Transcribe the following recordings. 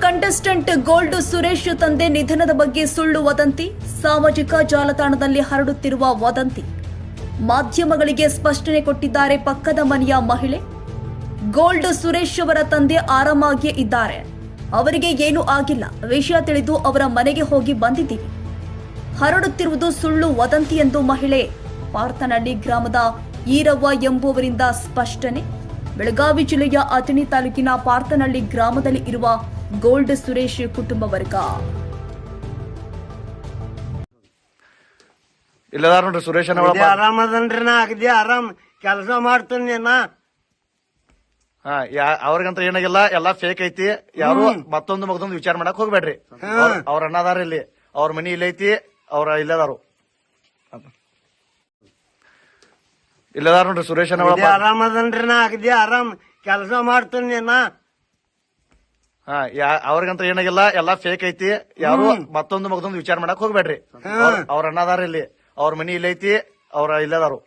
Contestant Gold Suresh ತಂದೆ ನಿಧನದ ಬಗ್ಗೆ ಸುಳ್ಳು ವದಂತಿ. ಸಾಮಾಜಿಕ ಜಾಲತಾಣದಲ್ಲಿ ಹರಡುತ್ತಿರುವ ವದಂತಿ. ಮಾಧ್ಯಮಗಳಿಗೆ ಸ್ಪಷ್ಟನೆ ಕೊಟ್ಟಿದ್ದಾರೆ ಪಕ್ಕದ ಮನೆಯ ಮಹಿಳೆ. ಗೋಲ್ಡ್ ಸುರೇಶ್ ಅವರ ತಂದೆ ಆರಾಮಾಗಿಯೇ ಇದ್ದಾರೆ. ಅವರಿಗೆ ಏನೂ ಆಗಿಲ್ಲ. ವಿಷಯ ತಿಳಿದು ಅವರ ಮನೆಗೆ ಹೋಗಿ ಬಂದಿದ್ದೀವಿ. ಹರಡುತ್ತಿರುವುದು ಸುಳ್ಳು ವದಂತಿ ಎಂದು ಮಹಿಳೆ. ಪಾರ್ಥನಹಳ್ಳಿ ಗ್ರಾಮದ ಈರವ್ವ ಎಂಬುವರಿಂದ ಸ್ಪಷ್ಟನೆ. ಬೆಳಗಾವಿ ಜಿಲ್ಲೆಯ ಅಥಣಿ ತಾಲೂಕಿನ ಪಾರ್ಥನಹಳ್ಳಿ ಗ್ರಾಮದಲ್ಲಿ ಇರುವ ಗೋಲ್ಡ್ ಸುರೇಶ್ ಕುಟುಂಬ ವರ್ಗ. ಇಲ್ಲದಾರ ನೋಡ್ರಿ ಸುರೇಶ್ ಆರಾಮ್ ಅದನ್ರಿ ನಾ ಅಗದಿ ಆರಾಮ್ ಕೆಲಸ ಮಾಡ್ತೀನಿ ನಾ. ಹಾ ಯಾ- ಅವ್ರಿಗಂತ ಏನಾಗಿಲ್ಲ ಎಲ್ಲಾ ಫೇಕ್ ಐತಿ. ಯಾರು ಮತ್ತೊಂದು ಮಗದೊಂದು ವಿಚಾರ ಮಾಡಕ್ ಹೋಗ್ಬೇಡ್ರಿ. ಅವ್ರ್- ಅವ್ರ ಅಣ್ಣ ಅದಾರ ಇಲ್ಲಿ ಅವ್ರ ಮನಿ ಇಲ್ಲೈತಿ ಅವ್ರ ಇಲ್ಲದಾರು ಇಲ್ಲದಾರ ನೋಡ್ರಿ ಸುರೇಶ್ ಇದೇ ಆರಾಮ್ ಅದನ್ರಿ ನಾ ಅಗದಿ ಆರಾಮ್. ಕೆಲಸ ಮಾಡ್ತೀನಿ ನಾ. ಹಾ ಯಾ- ಅವ್ರಿಗಂತ ಏನಾಗಿಲ್ಲ ಎಲ್ಲಾ ಫೇಕ್ ಐತಿ. ಯಾರು ಮತ್ತೊಂದು ಮಗದೊಂದು ವಿಚಾರ ಮಾಡಕ್ ಹೋಗ್ಬೇಡ್ರಿ. ಅವ್ರ್- ಅವ್ರ ಅಣ್ಣ ಅದಾರ ಇಲ್ಲಿ ಅವ್ರ ಮನಿ ಇಲ್ಲೈತಿ ಅವ್ರ ಇಲ್ಲದಾರು.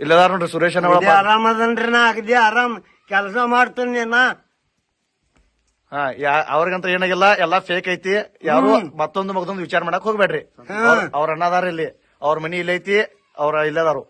ಇಲ್ಲದಾರ ನೋಡ್ರಿ ಸುರೇಶ್ ಇದೇ ಆರಾಮ್ ಅದನ್ರಿ ನಾ ಅಗದಿ ಆರಾಮ್. ಕೆಲಸ ಮಾಡ್ತೀನಿ ನಾ. ಹಾ ಯಾ- ಅವ್ರಿಗಂತ ಏನಾಗಿಲ್ಲ ಎಲ್ಲಾ ಫೇಕ್ ಐತಿ. ಯಾರು ಮತ್ತೊಂದು ಮಗದೊಂದು ವಿಚಾರ ಮಾಡಕ್ ಹೋಗ್ಬೇಡ್ರಿ. ಅವ್ರ್- ಅವ್ರ ಅಣ್ಣ ಅದಾರ ಇಲ್ಲಿ. ಅವ್ರ ಮನಿ ಇಲ್ಲೈತಿ ಅವ್ರ ಇಲ್ಲದಾರು